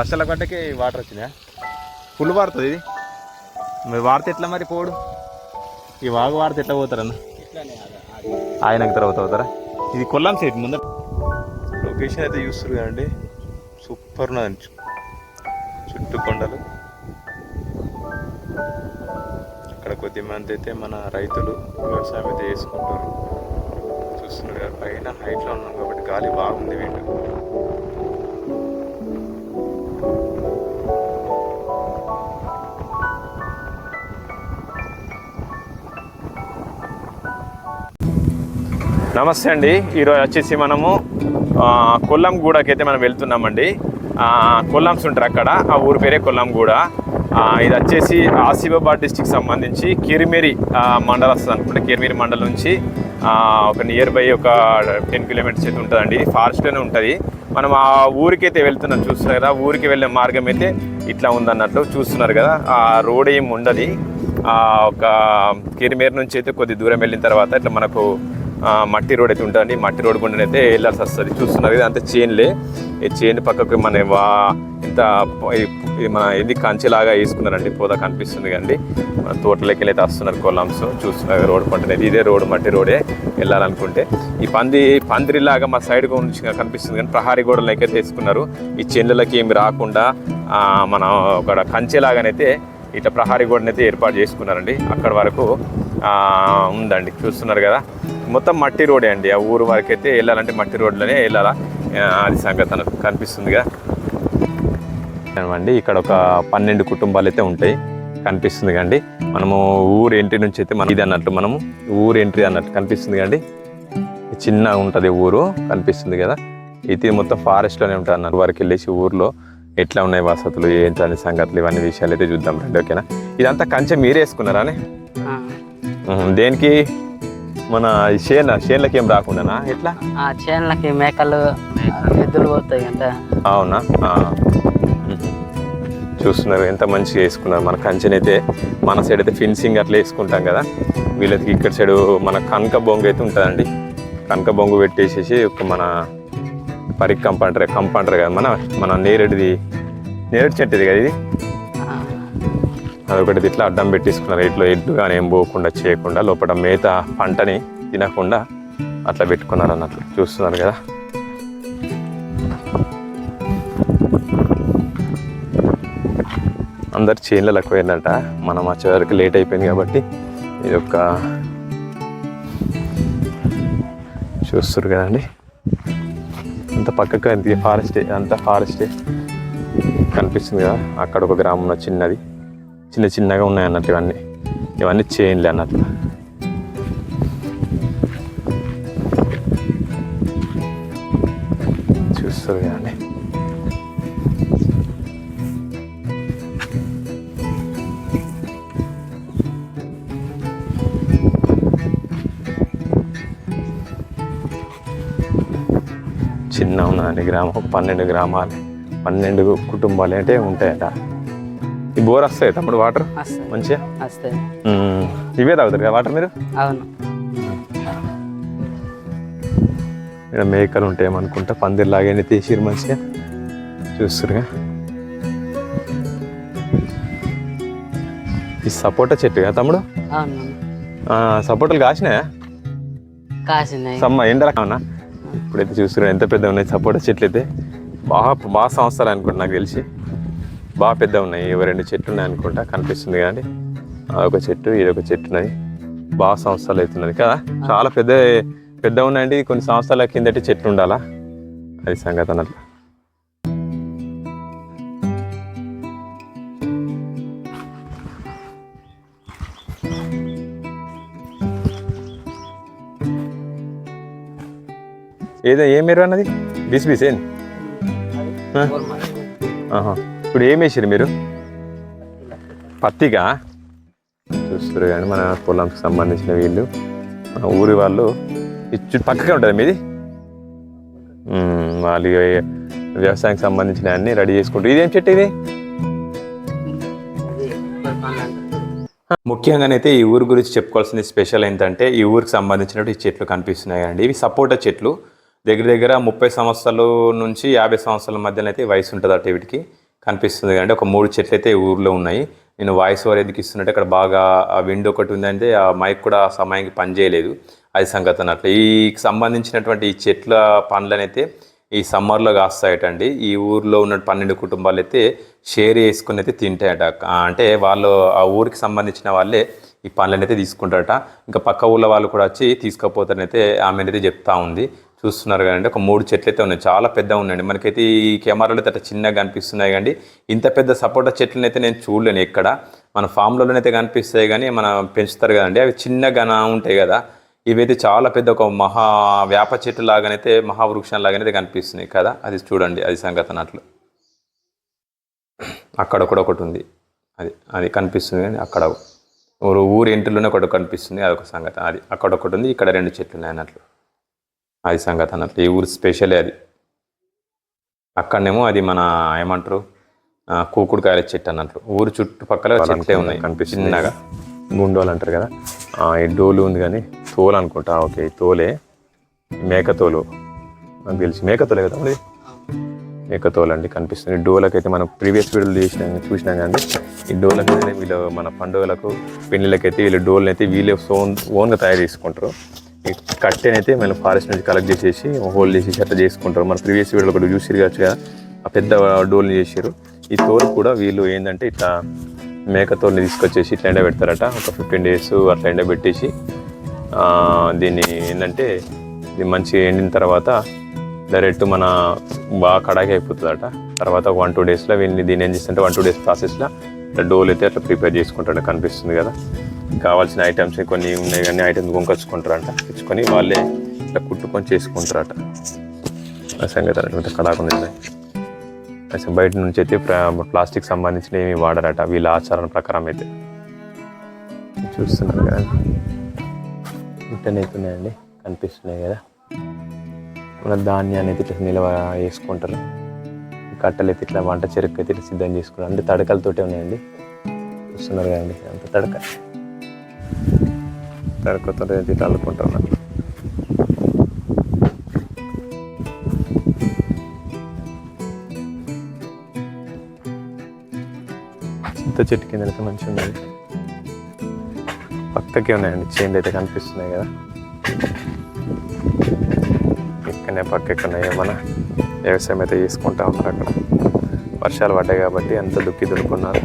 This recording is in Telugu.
వర్షాల గడ్డకి వాటర్ వచ్చినాయా? ఫుల్ వాడుతుంది ఇది. మరి వాడితే ఎట్లా మరి పోడు? ఈ వాగు వాడితే ఎట్లా పోతారన్న? ఆయనకు తర్వాత అవుతారా ఇది కొల్లాం సైడ్ ముందర. లొకేషన్ అయితే చూస్తారు కదండి. సూపర్ ఉన్నది చుట్టూ కొండలు. అక్కడ కొద్ది మంది అయితే మన రైతులు వ్యవసాయం అయితే చేసుకుంటారు చూస్తున్నారు కదా పైన హైట్లో ఉన్నాం కాబట్టి గాలి బాగుంది వీళ్ళు. నమస్తే అండి. ఈరోజు వచ్చేసి మనము కొల్లంగూడకి అయితే మనం వెళ్తున్నామండి. కొల్లాంస్ ఉంటారు అక్కడ. ఆ ఊరి పేరే కొల్లంగూడ. ఇది వచ్చేసి ఆసిఫాబాద్ డిస్టిక్ సంబంధించి కిరిమిరి మండలం వస్తుంది అనుకుంటే. కిరిమిరి మండలం నుంచి ఒక నియర్ బై ఒక టెన్ కిలోమీటర్స్ అయితే ఉంటుందండి. ఫారెస్ట్లోనే ఉంటుంది. మనం ఆ ఊరికైతే వెళ్తున్నాం చూస్తున్నారు కదా. ఊరికి వెళ్ళే మార్గం అయితే ఇట్లా ఉందన్నట్టు చూస్తున్నారు కదా. ఆ రోడ్ ఏం ఉండదు. ఒక కిరిమేరు నుంచి అయితే కొద్ది దూరం వెళ్ళిన తర్వాత ఇట్లా మనకు మట్టి రోడ్ అయితే ఉంటుందండి. మట్టి రోడ్ గుండా అయితే వెళ్ళాల్సి వస్తుంది. చూస్తున్నారు కదా అంత చైన్లే ఈ చైన్ పక్కకు మన వా ఇంత మన ఇది కంచెలాగా వేసుకున్నారండి. పోదా కనిపిస్తుంది కండి మన తోటలోకి వెళ్ళి వస్తున్నారు కొలంస్. చూస్తున్నారు రోడ్ పంటనేది ఇదే రోడ్ మట్టి రోడే వెళ్ళాలనుకుంటే. ఈ పంది పందిరిలాగా మా సైడ్ నుంచి కనిపిస్తుంది కానీ ప్రహారీ గోడలైతే అయితే వేసుకున్నారు. ఈ చెన్లకి ఏమి రాకుండా మన మనం ఒక కంచెలాగానైతే ఇట్లా ప్రహారీ గోడనైతే ఏర్పాటు చేసుకున్నారండి. అక్కడ వరకు ఉందండి. చూస్తున్నారు కదా. మొత్తం మట్టి రోడే అండి. ఆ ఊరు వరకు అయితే వెళ్ళాలంటే మట్టి రోడ్లోనే వెళ్ళాలా? అది సంగతి కనిపిస్తుంది కదా. అండి ఇక్కడ ఒక పన్నెండు కుటుంబాలు అయితే ఉంటాయి. కనిపిస్తుంది కండి మనము ఊరు ఎంట్రీ నుంచి అయితే మనం ఇది అన్నట్టు మనము ఊరు ఎంట్రీ అన్నట్టు కనిపిస్తుంది కండి చిన్న ఉంటుంది ఊరు కనిపిస్తుంది కదా. ఇది మొత్తం ఫారెస్ట్లోనే ఉంటుంది అన్నట్టు. వరకు వెళ్ళేసి ఊర్లో ఎట్లా ఉన్నాయి వసతులు ఏంటనే సంగతులు ఇవన్నీ విషయాలు అయితే చూద్దాం రండి ఓకేనా? ఇదంతా కంచె మీరే వేసుకున్నారా దేనికి? మన చేన చేన్లకి ఏం రాకుండానా? ఎట్లా? ఆ చేనులకి మేకలు ఎద్దులు పోతాయి అంటే అవునా. చూస్తున్నారు ఎంత మంచిగా వేసుకున్నారు. మన కంచెనైతే మన సైడ్ అయితే ఫిన్సింగ్ అట్లా వేసుకుంటాం కదా. వీళ్ళకి ఇక్కడ సైడ్ మన కనక బొంగు అయితే ఉంటుందండి. కనక బొంగు పెట్టేసేసి ఒక మన పరికి కంప అంటారు కంప అంటారు కదా మన మన నేరేడుది నేరేడు చెట్టు ఇది కదా ఇది? అదొకటి ఇట్లా అడ్డం పెట్టేసుకున్నారు ఇట్లా ఎడ్లు కానీ ఏం పోకుండా చేయకుండా లోపల మేత పంటని తినకుండా అట్లా పెట్టుకున్నారు అన్నట్లు చూస్తున్నారు కదా. అందరు చేన్లకు పోయిందంట. మనం వచ్చేవరకు లేట్ అయిపోయింది కాబట్టి ఇది ఒక చూస్తారు కదండి. అంత పక్కకు అంత ఫారెస్టే అంత ఫారెస్టే కనిపిస్తుంది కదా. అక్కడ ఒక గ్రామంలో చిన్నది. చిన్న చిన్నగా ఉన్నాయి అన్నట్టు ఇవన్నీ. ఇవన్నీ చేయండి అన్నట్లు చూస్తారు కానీ చిన్న ఉన్నదండి గ్రామం పన్నెండు గ్రామాలు. పన్నెండు కుటుంబాలు అంటే ఉంటాయట. ఈ బోర్ వస్తాయి తమ్ముడు వాటర్? మంచిగా? వస్తాయి. ఇవే తాగుతారు కదా వాటర్ మీరు? అవును. ఇక్కడ మేకలు ఉంటాయి అనుకుంటా పందిర్లాగానే తీసిరు మంచిగా? చూస్తురుగా ఈ సపోటా చెట్టు కదా తమ్ముడు? సపోటాలు కాసినాయా? కాసినాయి. సమ్మ ఎండరకమన్నా ఇప్పుడైతే చూస్తున్నారు ఎంత పెద్ద ఉన్నాయి సపోటా చెట్లు అయితే బాగా బాగా సంవత్సరాలు అనుకుంటా నాకు తెలిసి. బాగా పెద్ద ఉన్నాయి. ఇవి రెండు చెట్లు ఉన్నాయి అనుకుంటా. కనిపిస్తుంది కానీ అదొక చెట్టు ఇదొక చెట్టు ఉన్నది. బాగా సంవత్సరాలు అవుతున్నది కదా. చాలా పెద్ద పెద్ద ఉన్నాయండి. కొన్ని సంవత్సరాల కిందటి చెట్లు ఉండాలా? అది సంగతి అన్నట్లు. ఏదో ఏం మీరు అన్నది? బిస్ బిస్ ఏంది ఆ? ఆహా. ఇప్పుడు ఏం వేసారు మీరు? పత్తిగా చూస్తారు కానీ మన పొలంకి సంబంధించిన వీళ్ళు మన ఊరి వాళ్ళు ఈ చుట్టూ పక్కకే ఉంటుంది మీది? వాళ్ళు వ్యవసాయానికి సంబంధించిన అన్ని రెడీ చేసుకుంటారు. ఇదేం చెట్టు ఇది? ముఖ్యంగానైతే ఈ ఊరు గురించి చెప్పుకోవాల్సింది స్పెషల్ ఏంటంటే ఈ ఊరికి సంబంధించినట్టు ఈ చెట్లు కనిపిస్తున్నాయి అండి ఇవి సపోటా చెట్లు. దగ్గర దగ్గర ముప్పై సంవత్సరాల నుంచి యాభై సంవత్సరాల మధ్యన అయితే వయసు ఉంటుంది అటు వీటికి. కనిపిస్తుంది. కానీ ఒక మూడు చెట్లు అయితే ఊర్లో ఉన్నాయి. నేను వాయిస్ ఓవర్ ఎందుకు ఇస్తున్నట్టు అక్కడ బాగా ఆ విండో ఒకటి ఉందంటే ఆ మైక్ కూడా ఆ సమయానికి పనిచేయలేదు అది సంగతి అన్నట్లు. ఈ సంబంధించినటువంటి ఈ చెట్ల పండ్లనైతే ఈ సమ్మర్లో కాస్తాయటండి. ఈ ఊర్లో ఉన్న పన్నెండు కుటుంబాలు అయితే షేర్ చేసుకుని అయితే తింటాయట అంటే వాళ్ళు ఆ ఊరికి సంబంధించిన వాళ్ళే ఈ పండ్లను అయితే తీసుకుంటారట. ఇంకా పక్క ఊళ్ళ వాళ్ళు కూడా వచ్చి తీసుకుపోతారనైతే ఆమెనైతే చెప్తా ఉంది. చూస్తున్నారు కదండి. ఒక మూడు చెట్లు అయితే ఉన్నాయి. చాలా పెద్ద ఉన్నాయండి. మనకైతే ఈ కెమెరాలో అయితే చిన్నగా కనిపిస్తున్నాయి కానీ ఇంత పెద్ద సపోటా చెట్లను అయితే నేను చూడలేను ఎక్కడ. మన ఫామ్లలోనైతే కనిపిస్తాయి కానీ మన పెంచుతారు కదండి. అవి చిన్నగా ఉంటాయి కదా. ఇవైతే చాలా పెద్ద ఒక మహా వేప చెట్టు లాగానైతే మహావృక్షం లాగానైతే కనిపిస్తున్నాయి కదా. అది చూడండి. అది సంగతన అట్లు అక్కడ కూడా ఒకటి ఉంది. అది అది కనిపిస్తుంది కానీ అక్కడ ఊరు ఊరు ఇంటిలోనే ఒకటి కనిపిస్తుంది. అదొక సంగతి. అది అక్కడ ఒకటి ఉంది. ఇక్కడ రెండు చెట్లు ఉన్నాయి అన్నట్లు. అది సంగతి అన్నట్లు ఈ ఊరు స్పెషలే అది. అక్కడనేమో అది మన ఏమంటారు? కూకుడుకాయల చెట్టు అన్నట్లు ఊరు చుట్టుపక్కల చెట్లే ఉన్నాయి. కనిపిస్తుంది. చిన్నగా. గుండోలు అంటారు కదా. ఈ డోలు ఉంది కానీ తోలు అనుకుంటా. ఓకే తోలే. ఈ మేక తోలు. నాకు తెలిసి మేక తోలే కదా మరి? మేక తోలు అండి కనిపిస్తుంది. డోలకైతే మనం ప్రీవియస్ వీడియోలు చేసిన చూసినాం కానీ ఈ డోలకైతే వీళ్ళు మన పండుగలకు పెళ్ళిళ్ళకైతే వీళ్ళు డోల్ని అయితే వీళ్ళే ఓన్ ఓన్గా తయారు చేసుకుంటారు. కట్టెని అయితే మనం ఫారెస్ట్ నుంచి కలెక్ట్ చేసేసి హోల్డ్ చేసేసి అట్లా చేసుకుంటారు. మన ప్రీవియస్ వీడియోలో కూడా చూసిరు కావచ్చు కదా. ఆ పెద్ద డోల్ని చేసారు ఈ తోలు కూడా వీళ్ళు ఏంటంటే ఇట్లా మేక తోలుని తీసుకొచ్చేసి ఇట్లా ఎండ పెడతారట ఒక ఫిఫ్టీన్ డేస్ అట్లా ఎండ పెట్టేసి దీన్ని ఏంటంటే ఇది మంచిగా ఎండిన తర్వాత డైరెక్ట్ మన బాగా కడాకి అయిపోతుందట. తర్వాత ఒక వన్ టూ డేస్లో వీళ్ళని దీన్ని ఏం చేస్తుంటే వన్ టూ డేస్ ప్రాసెస్లో డోల్ అయితే అట్లా ప్రిపేర్ చేసుకుంటాడు కనిపిస్తుంది కదా. కావాల్సిన ఐటమ్స్ కొన్ని ఉన్నాయి కానీ ఐటమ్స్ కొనుకొచ్చుకుంటారంట. తెచ్చుకొని వాళ్ళే ఇట్లా కుట్టుకొని చేసుకుంటారట. ఆ సంగతి అన్నమాట. కడాకుండా అసలు బయట నుంచి అయితే ప్లాస్టిక్ సంబంధించిన ఏమి వాడరట. వీళ్ళ ఆచారం ప్రకారం అయితే. చూస్తున్నారు కదా. ఇంటనైతున్నాయండి. కనిపిస్తున్నాయి కదా. మన ధాన్యాన్ని అయితే ఇట్లా నిల్వ వేసుకుంటారు. కట్టెలు అయితే ఇట్లా వంట చెరుకు అయితే ఇట్లా సిద్ధం చేసుకున్నాను అంటే తడకలతోటే ఉన్నాయండి. చూస్తున్నారు కదండి అంత తడక. తడకతో అయితే ఇట్లా చింత చెట్టు కింద అయితే మంచిగా ఉన్నది. పక్కకే ఉన్నాయండి చేన్లు అయితే కనిపిస్తున్నాయి కదా. ఇక్కడనే పక్కకి ఉన్నాయి మన వ్యవసాయం అయితే చేసుకుంటా ఉన్నారు అక్కడ. వర్షాలు పడ్డాయి కాబట్టి ఎంత దుక్కి దున్నుకున్నారు